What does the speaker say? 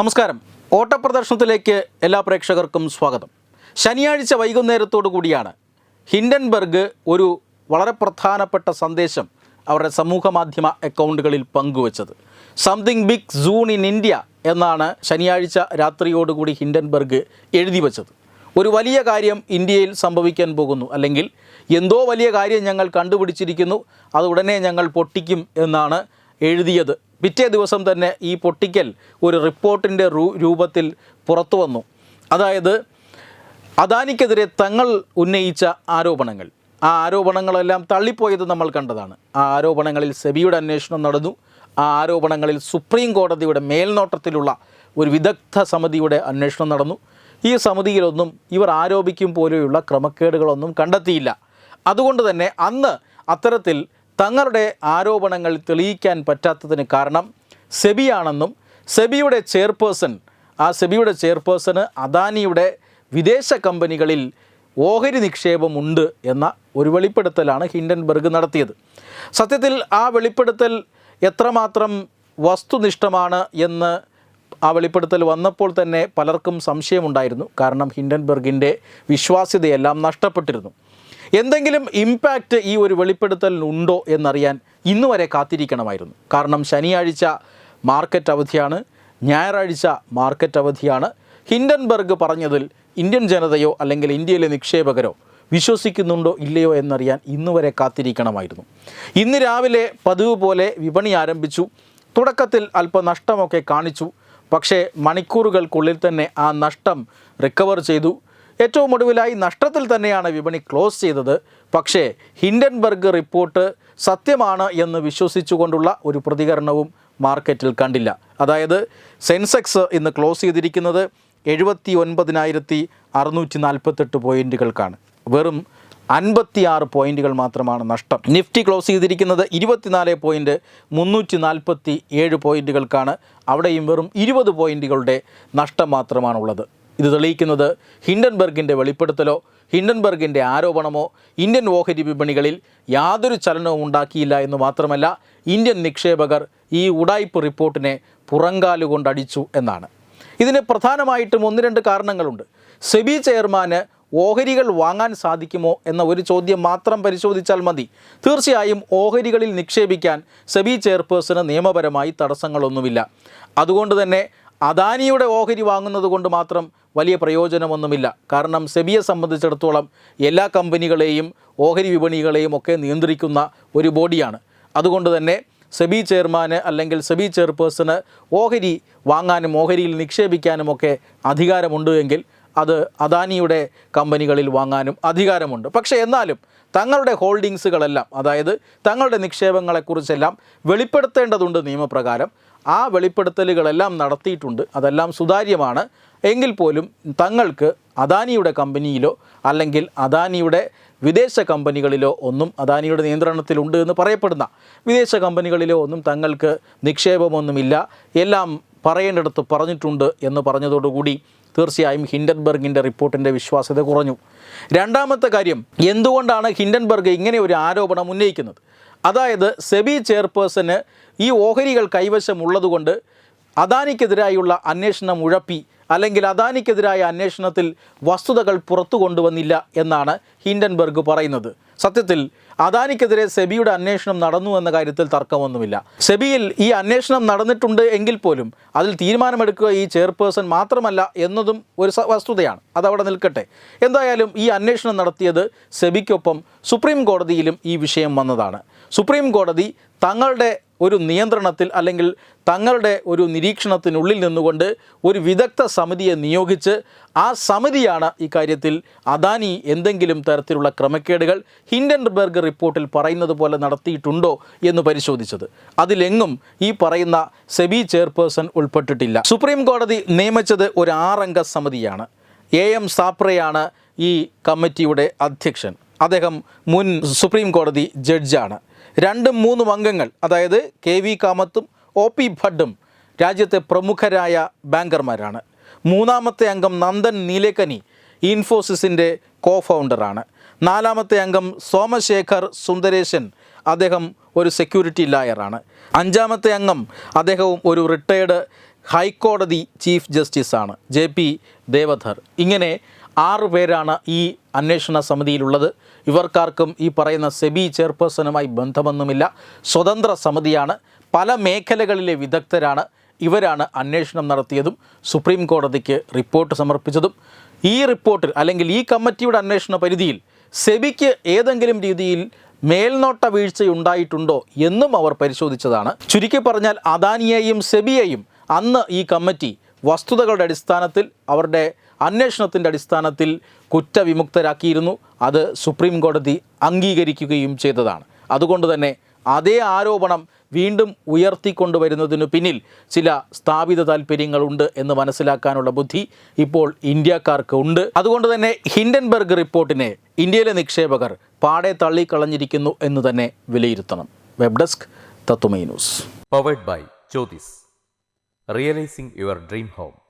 നമസ്കാരം. ഓട്ടപ്രദർശനത്തിലേക്ക് എല്ലാ പ്രേക്ഷകർക്കും സ്വാഗതം. ശനിയാഴ്ച വൈകുന്നേരത്തോടു കൂടിയാണ് ഹിൻഡൻബർഗ് ഒരു വളരെ പ്രധാനപ്പെട്ട സന്ദേശം അവരുടെ സമൂഹ മാധ്യമ അക്കൗണ്ടുകളിൽ പങ്കുവച്ചത്. Something big soon in India എന്നാണ് ശനിയാഴ്ച രാത്രിയോടുകൂടി ഹിൻഡൻബർഗ് എഴുതി വച്ചത്. ഒരു വലിയ കാര്യം ഇന്ത്യയിൽ സംഭവിക്കാൻ പോകുന്നു. അല്ലെങ്കിൽ എന്തോ വലിയ കാര്യം ഞങ്ങൾ കണ്ടുപിടിച്ചിരിക്കുന്നു. അത് ഉടനെ ഞങ്ങൾ പൊട്ടിക്കും എന്നാണ് എഴുതിയത് പിറ്റേ ദിവസം തന്നെ ഈ പൊട്ടിക്കൽ ഒരു റിപ്പോർട്ടിന്റെ രൂപത്തിൽ പുറത്തു വന്നു. അതായത് അദാനിക്കെതിരെ തങ്ങൾ ഉന്നയിച്ച ആരോപണങ്ങൾ. ആ ആരോപണങ്ങളെല്ലാം തള്ളിപ്പോയത് നമ്മൾ കണ്ടതാണ്. ആ ആരോപണങ്ങളിൽ സെബിയുടെ അന്വേഷണം നടന്നു. ആ ആരോപണങ്ങളിൽ സുപ്രീം കോടതിയുടെ മേൽനോട്ടത്തിലുള്ള ഒരു വിദഗ്ധ സമിതിയുടെ അന്വേഷണം നടന്നു. ഈ സമിതിയിലൊന്നും ഇവർ ആരോപിക്കും പോലെയുള്ള ക്രമക്കേടുകളൊന്നും കണ്ടെത്തിയില്ല. അതുകൊണ്ട് തന്നെ അന്ന് അത്തരത്തിൽ തങ്ങളുടെ ആരോപണങ്ങൾ തെളിയിക്കാൻ പറ്റാത്തതിന് കാരണം സെബിയാണെന്നും സെബിയുടെ ചെയർപേഴ്സൺ ആ സെബിയുടെ ചെയർപേഴ്സണ് അദാനിയുടെ വിദേശ കമ്പനികളിൽ ഓഹരി നിക്ഷേപമുണ്ട് എന്ന ഒരു വെളിപ്പെടുത്തലാണ് ഹിൻഡൻബർഗ് നടത്തിയത്. സത്യത്തിൽ ആ വെളിപ്പെടുത്തൽ എത്രമാത്രം വസ്തുനിഷ്ഠമാണ് എന്ന് ആ വെളിപ്പെടുത്തൽ വന്നപ്പോൾ തന്നെ പലർക്കും സംശയമുണ്ടായിരുന്നു. കാരണം ഹിൻഡൻബർഗിന്റെ വിശ്വാസ്യതയെല്ലാം നഷ്ടപ്പെട്ടിരുന്നു. എന്തെങ്കിലും ഇമ്പാക്റ്റ് ഈ ഒരു വെളിപ്പെടുത്തലിനുണ്ടോ എന്നറിയാൻ ഇന്ന് വരെ കാത്തിരിക്കണമായിരുന്നു. കാരണം ശനിയാഴ്ച മാർക്കറ്റ് അവധിയാണ് ഞായറാഴ്ച മാർക്കറ്റ് അവധിയാണ്. ഹിൻഡൻബർഗ് പറഞ്ഞതിൽ ഇന്ത്യൻ ജനതയോ അല്ലെങ്കിൽ ഇന്ത്യയിലെ നിക്ഷേപകരോ വിശ്വസിക്കുന്നുണ്ടോ ഇല്ലയോ എന്നറിയാൻ ഇന്ന് വരെ കാത്തിരിക്കണമായിരുന്നു. ഇന്ന് രാവിലെ പതിവ് പോലെ വിപണി ആരംഭിച്ചു. തുടക്കത്തിൽ അല്പം നഷ്ടമൊക്കെ കാണിച്ചു. പക്ഷേ മണിക്കൂറുകൾക്കുള്ളിൽ തന്നെ ആ നഷ്ടം റിക്കവർ ചെയ്തു. ഏറ്റവും ഒടുവിലായി നഷ്ടത്തിൽ തന്നെയാണ് വിപണി ക്ലോസ് ചെയ്തത്. പക്ഷേ ഹിൻഡൻബർഗ് റിപ്പോർട്ട് സത്യമാണ് എന്ന് വിശ്വസിച്ചുകൊണ്ടുള്ള ഒരു പ്രതികരണവും മാർക്കറ്റിൽ കണ്ടില്ല. അതായത് സെൻസെക്സ് ഇന്ന് ക്ലോസ് ചെയ്തിരിക്കുന്നത് എഴുപത്തി ഒൻപതിനായിരത്തി അറുന്നൂറ്റി നാൽപ്പത്തെട്ട് പോയിന്റുകൾക്കാണ് വെറും അൻപത്തിയാറ് പോയിന്റുകൾ മാത്രമാണ് നഷ്ടം. നിഫ്റ്റി ക്ലോസ് ചെയ്തിരിക്കുന്നത് ഇരുപത്തിനാല് പോയിന്റ് മുന്നൂറ്റി നാൽപ്പത്തി ഏഴ് പോയിന്റുകൾക്കാണ് അവിടെയും വെറും ഇരുപത് പോയിന്റുകളുടെ നഷ്ടം മാത്രമാണുള്ളത്. ഇത് തെളിയിക്കുന്നത് ഹിൻഡൻബർഗിന്റെ വെളിപ്പെടുത്തലോ ഹിൻഡൻബർഗിന്റെ ആരോപണമോ ഇന്ത്യൻ ഓഹരി വിപണികളിൽ യാതൊരു ചലനവും ഉണ്ടാക്കിയില്ല എന്ന് മാത്രമല്ല ഇന്ത്യൻ നിക്ഷേപകർ ഈ ഉടായ്പ് റിപ്പോർട്ടിനെ പുറങ്കാലുകൊണ്ടടിച്ചു എന്നാണ്. ഇതിന് പ്രധാനമായിട്ടും ഒന്ന് രണ്ട് കാരണങ്ങളുണ്ട്. സെബി ചെയർമാന് ഓഹരികൾ വാങ്ങാൻ സാധിക്കുമോ എന്ന ഒരു ചോദ്യം മാത്രം പരിശോധിച്ചാൽ മതി. തീർച്ചയായും ഓഹരികളിൽ നിക്ഷേപിക്കാൻ സെബി ചെയർപേഴ്സണ് നിയമപരമായി തടസ്സങ്ങളൊന്നുമില്ല. അതുകൊണ്ട് തന്നെ അദാനിയുടെ ഓഹരി വാങ്ങുന്നത് കൊണ്ട് മാത്രം വലിയ പ്രയോജനമൊന്നുമില്ല. കാരണം സെബിയെ സംബന്ധിച്ചിടത്തോളം എല്ലാ കമ്പനികളെയും ഓഹരി വിപണികളെയും ഒക്കെ നിയന്ത്രിക്കുന്ന ഒരു ബോഡിയാണ്. അതുകൊണ്ട് തന്നെ സെബി ചെയർമാന് അല്ലെങ്കിൽ സെബി ചെയർപേഴ്സണ് ഓഹരി വാങ്ങാനും ഓഹരിയിൽ നിക്ഷേപിക്കാനുമൊക്കെ അധികാരമുണ്ട് എങ്കിൽ അത് അദാനിയുടെ കമ്പനികളിൽ വാങ്ങാനും അധികാരമുണ്ട്. പക്ഷേ എന്നാലും തങ്ങളുടെ ഹോൾഡിങ്സുകളെല്ലാം അതായത് തങ്ങളുടെ നിക്ഷേപങ്ങളെക്കുറിച്ചെല്ലാം വെളിപ്പെടുത്തേണ്ടതുണ്ട് നിയമപ്രകാരം. ആ വെളിപ്പെടുത്തലുകളെല്ലാം നടത്തിയിട്ടുണ്ട്. അതെല്ലാം സുതാര്യമാണ്. എങ്കിൽ പോലും തങ്ങൾക്ക് അദാനിയുടെ കമ്പനിയിലോ അല്ലെങ്കിൽ അദാനിയുടെ വിദേശ കമ്പനികളിലോ ഒന്നും അദാനിയുടെ നിയന്ത്രണത്തിലുണ്ട് എന്ന് പറയപ്പെടുന്ന വിദേശ കമ്പനികളിലോ ഒന്നും തങ്ങൾക്ക് നിക്ഷേപമൊന്നുമില്ല. എല്ലാം പറയേണ്ടിടത്ത് പറഞ്ഞിട്ടുണ്ട് എന്ന് പറഞ്ഞതോടുകൂടി തീർച്ചയായും ഹിൻഡൻബർഗിന്റെ റിപ്പോർട്ടിന്റെ വിശ്വാസ്യത കുറഞ്ഞു. രണ്ടാമത്തെ കാര്യം എന്തുകൊണ്ടാണ് ഹിൻഡൻബർഗ് ഇങ്ങനെ ഒരു ആരോപണം ഉന്നയിക്കുന്നത്? അതായത് സെബി ചെയർപേഴ്സന് ഈ ഓഹരികൾ കൈവശമുള്ളതുകൊണ്ട് അദാനിക്കെതിരായുള്ള അന്വേഷണം ഉഴപ്പി. അല്ലെങ്കിൽ അദാനിക്കെതിരായ അന്വേഷണത്തിൽ വസ്തുതകൾ പുറത്തു കൊണ്ടുവന്നില്ല എന്നാണ് ഹിൻഡൻബർഗ് പറയുന്നത്. സത്യത്തിൽ അദാനിക്കെതിരെ സെബിയുടെ അന്വേഷണം നടന്നു എന്ന കാര്യത്തിൽ തർക്കമൊന്നുമില്ല. സെബിയിൽ ഈ അന്വേഷണം നടന്നിട്ടുണ്ട് എങ്കിൽ പോലും അതിൽ തീരുമാനമെടുക്കുക ഈ ചെയർപേഴ്സൺ മാത്രമല്ല എന്നതും ഒരു വസ്തുതയാണ്. അതവിടെ നിൽക്കട്ടെ. എന്തായാലും ഈ അന്വേഷണം നടത്തിയത് സെബിക്കൊപ്പം സുപ്രീം കോടതിയിലും ഈ വിഷയം വന്നതാണ്. സുപ്രീം കോടതി തങ്ങളുടെ ഒരു നിയന്ത്രണത്തിൽ അല്ലെങ്കിൽ തങ്ങളുടെ ഒരു നിരീക്ഷണത്തിനുള്ളിൽ നിന്നുകൊണ്ട് ഒരു വിദഗ്ധ സമിതിയെ നിയോഗിച്ച് ആ സമിതിയാണ് ഇക്കാര്യത്തിൽ അദാനി എന്തെങ്കിലും തരത്തിലുള്ള ക്രമക്കേടുകൾ ഹിൻഡൻബർഗ് റിപ്പോർട്ടിൽ പറയുന്നത് പോലെ നടത്തിയിട്ടുണ്ടോ എന്ന് പരിശോധിച്ചത്. അതിലെങ്ങും ഈ പറയുന്ന സെബി ചെയർപേഴ്സൺ ഉൾപ്പെട്ടിട്ടില്ല. സുപ്രീം കോടതി നിയമിച്ചത് ഒരു ആറംഗ സമിതിയാണ്. എ എം സാപ്രയാണ് ഈ കമ്മിറ്റിയുടെ അധ്യക്ഷൻ. അദ്ദേഹം മുൻ സുപ്രീം കോടതി ജഡ്ജാണ്. രണ്ടും മൂന്നും അംഗങ്ങൾ അതായത് കെ വി കാമത്തും ഒ പി ഭട്ടും രാജ്യത്തെ പ്രമുഖരായ ബാങ്കർമാരാണ്. മൂന്നാമത്തെ അംഗം നന്ദൻ നീലേക്കനി ഇൻഫോസിസിന്റെ കോ ഫൗണ്ടറാണ് നാലാമത്തെ അംഗം സോമശേഖർ സുന്ദരേശൻ അദ്ദേഹം ഒരു സെക്യൂരിറ്റി ലായറാണ്. അഞ്ചാമത്തെ അംഗം അദ്ദേഹവും ഒരു റിട്ടയേർഡ് ഹൈക്കോടതി ചീഫ് ജസ്റ്റിസാണ് ജെ പി ദേവധർ. ഇങ്ങനെ ആറു പേരാണ് ഈ അന്വേഷണ സമിതിയിലുള്ളത്. ഇവർക്കാർക്കും ഈ പറയുന്ന സെബി ചെയർപേഴ്സണുമായി ബന്ധമൊന്നുമില്ല. സ്വതന്ത്ര സമിതിയാണ്. പല മേഖലകളിലെ വിദഗ്ധരാണ്. ഇവരാണ് അന്വേഷണം നടത്തിയതും സുപ്രീം കോടതിക്ക് റിപ്പോർട്ട് സമർപ്പിച്ചതും. ഈ റിപ്പോർട്ടിൽ അല്ലെങ്കിൽ ഈ കമ്മിറ്റിയുടെ അന്വേഷണ പരിധിയിൽ സെബിക്ക് ഏതെങ്കിലും രീതിയിൽ മേൽനോട്ട വീഴ്ചയുണ്ടായിട്ടുണ്ടോ എന്നും അവർ പരിശോധിച്ചതാണ്. ചുരുക്കി പറഞ്ഞാൽ അദാനിയെയും സെബിയെയും അന്ന് ഈ കമ്മിറ്റി വസ്തുതകളുടെ അടിസ്ഥാനത്തിൽ അവരുടെ അന്വേഷണത്തിന്റെ അടിസ്ഥാനത്തിൽ കുറ്റവിമുക്തരാക്കിയിരുന്നു. അത് സുപ്രീം കോടതി അംഗീകരിക്കുകയും ചെയ്തതാണ്. അതുകൊണ്ട് തന്നെ അതേ ആരോപണം വീണ്ടും ഉയർത്തിക്കൊണ്ടുവരുന്നതിനു പിന്നിൽ ചില സ്ഥാപിത താല്പര്യങ്ങളുണ്ട് എന്ന് മനസ്സിലാക്കാനുള്ള ബുദ്ധി ഇപ്പോൾ ഇന്ത്യക്കാർക്ക് ഉണ്ട്. അതുകൊണ്ട് തന്നെ ഹിൻഡൻബർഗ് റിപ്പോർട്ടിനെ ഇന്ത്യയിലെ നിക്ഷേപകർ പാടെ തള്ളിക്കളഞ്ഞിരിക്കുന്നു എന്ന് തന്നെ വിലയിരുത്തണം. വെബ് ഡെസ്ക് തത്തുമൈ news. Powered by Jyothis realising your dream home